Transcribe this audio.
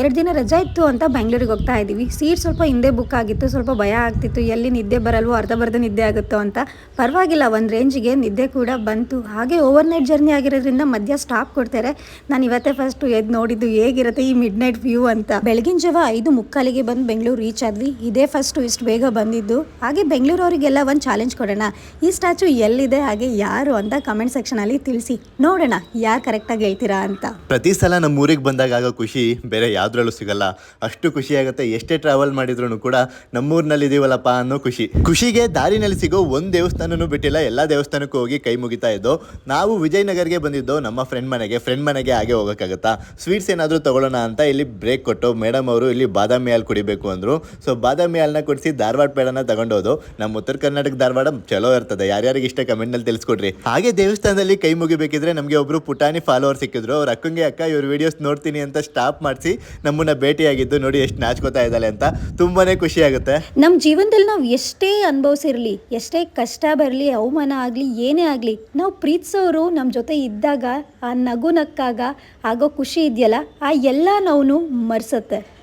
ಎರಡು ದಿನ ರಜಾ ಇತ್ತು ಅಂತ ಬೆಂಗಳೂರಿಗೆ ಹೋಗ್ತಾ ಇದ್ದೀವಿ. ಸೀಟ್ ಸ್ವಲ್ಪ ಹಿಂದೆ ಬುಕ್ ಆಗಿತ್ತು, ಸ್ವಲ್ಪ ಭಯ ಆಗ್ತಿತ್ತು. ಎಲ್ಲಿ ನಿದ್ದೆ ಬರಲ್ವೋ ಅರ್ಧ ಬರ್ಧ ನಿದ್ದೆ ಆಗುತ್ತೋ ಅಂತ. ಪರವಾಗಿಲ್ಲ, ಒಂದು ರೇಂಜಿಗೆ ನಿದ್ದೆ ಕೂಡ ಬಂತು. ಹಾಗೆ ಓವರ್ ನೈಟ್ ಜರ್ನಿ ಆಗಿರೋದ್ರಿಂದ ಮಧ್ಯ ಸ್ಟಾಪ್ ಕೊಡ್ತಾರೆ. ನಾನು ಇವತ್ತೇ ಫಸ್ಟ್ ಎದ್ದು ನೋಡಿದ್ದು ಹೇಗಿರುತ್ತೆ ಈ ಮಿಡ್ ನೈಟ್ ವ್ಯೂ ಅಂತ. ಬೆಳಗಿನ ಜಾವ ಐದು ಮುಕ್ಕಾಲಿಗೆ ಬಂದು ಬೆಂಗಳೂರು ರೀಚ್ ಆದ್ವಿ. ಇದೇ ಫಸ್ಟ್ ಇಷ್ಟು ಬೇಗ ಬಂದಿದ್ದು. ಹಾಗೆ ಬೆಂಗಳೂರವರಿಗೆಲ್ಲ ಒಂದು ಚಾಲೆಂಜ್ ಕೊಡೋಣ. ಈ ಸ್ಟ್ಯಾಚು ಎಲ್ಲಿದೆ, ಹಾಗೆ ಯಾರು ಅಂತ ಕಮೆಂಟ್ ಸೆಕ್ಷನಲ್ಲಿ ತಿಳಿಸಿ. ನೋಡೋಣ, ಯಾರು ಕರೆಕ್ಟಾಗಿ ಹೇಳ್ತೀರಾ ಅಂತ. ಪ್ರತಿ ಸಲ ನಮ್ಮ ಊರಿಗೆ ಬಂದಾಗ ಆಗೋ ಖುಷಿ, ಬೇರೆ ಯಾವ್ದ್ರಲ್ಲೂ ಸಿಗಲ್ಲ. ಅಷ್ಟು ಖುಷಿ ಆಗುತ್ತೆ. ಎಷ್ಟೇ ಟ್ರಾವೆಲ್ ಮಾಡಿದ್ರು ಕೂಡ ನಮ್ಮೂರಿನಲ್ಲಿ ಇದೀವಲ್ಲಪ್ಪ ಅನ್ನೋ ಖುಷಿ. ಖುಷಿಗೆ ದಾರಿನಲ್ಲಿ ಸಿಗೋ ಒಂದು ದೇವಸ್ಥಾನನೂ ಬಿಟ್ಟಿಲ್ಲ. ಎಲ್ಲ ದೇವಸ್ಥಾನಕ್ಕೂ ಹೋಗಿ ಕೈ ಮುಗಿತಾ ಇದ್ದು, ನಾವು ವಿಜಯನಗರ್ಗೆ ಬಂದಿದ್ದು ನಮ್ಮ ಫ್ರೆಂಡ್ ಮನೆಗೆ ಫ್ರೆಂಡ್ ಮನೆಗೆ ಹಾಗೆ ಹೋಗೋಕ್ಕಾಗತ್ತಾ? ಸ್ವೀಟ್ಸ್ ಏನಾದರೂ ತಗೊಳ್ಳೋಣ ಅಂತ ಇಲ್ಲಿ ಬ್ರೇಕ್ ಕೊಟ್ಟು ಮೇಡಮ್ ಅವರು ಇಲ್ಲಿ ಬಾದಾಮಿ ಹಾಲು ಕುಡಿಬೇಕು ಅಂದರು. ಸೊ ಬಾದಾಮಿ ಹಾಲನ್ನ ಕೊಡಿಸಿ ಧಾರವಾಡ ಪೇಡನ ತಗೊಂಡೋದು ನಮ್ಮ ಉತ್ತರ ಕರ್ನಾಟಕ ಧಾರವಾಡ ಚಲೋ ಇರ್ತದೆ. ಯಾರ್ಯಾರಿಗೆ ಇಷ್ಟ ಕಮೆಂಟ್ನಲ್ಲಿ ತಿಳಿಸ್ಕೊಡ್ರಿ. ಹಾಗೆ ದೇವಸ್ಥಾನದಲ್ಲಿ ಕೈ ಮುಗಿಬೇಕಿದ್ರೆ ನಮಗೆ ಒಬ್ರು ಪುಟಾಣಿ ಫಾಲೋವರ್ ಸಿಕ್ಕಿದ್ರು. ಅವ್ರ ಅಕ್ಕಂಗೆ, ಅಕ್ಕ, ಇವ್ರ ವಿಡಿಯೋಸ್ ನೋಡ್ತೀನಿ ಅಂತ ಸ್ಟಾಪ್ ಮಾಡಿಸಿ ನಮ್ಮನ್ನ ಭೇಟಿಯಾಗಿದ್ದು ನೋಡಿ ಎಷ್ಟು ನಾಚ್ಕೋತಾ ಇದ್ದಾಳೆ ಅಂತ ತುಂಬಾನೇ ಖುಷಿ ಆಗುತ್ತೆ. ನಮ್ಮ ಜೀವನದಲ್ಲಿ ನಾವು ಎಷ್ಟೇ ಅನುಭವಿಸಿರಲಿ, ಎಷ್ಟೇ ಕಷ್ಟ ಬರಲಿ, ಅವಮಾನ ಆಗಲಿ, ಏನೇ ಆಗಲಿ, ನಾವು ಪ್ರೀತಿಸೋರು ನಮ್ಮ ಜೊತೆ ಇದ್ದಾಗ, ಆ ನಗು ನಕ್ಕಾಗ ಆಗೋ ಖುಷಿ ಇದೆಯಲ್ಲ, ಆ ಎಲ್ಲ ನೋವು ಮರ್ಸತ್ತೆ.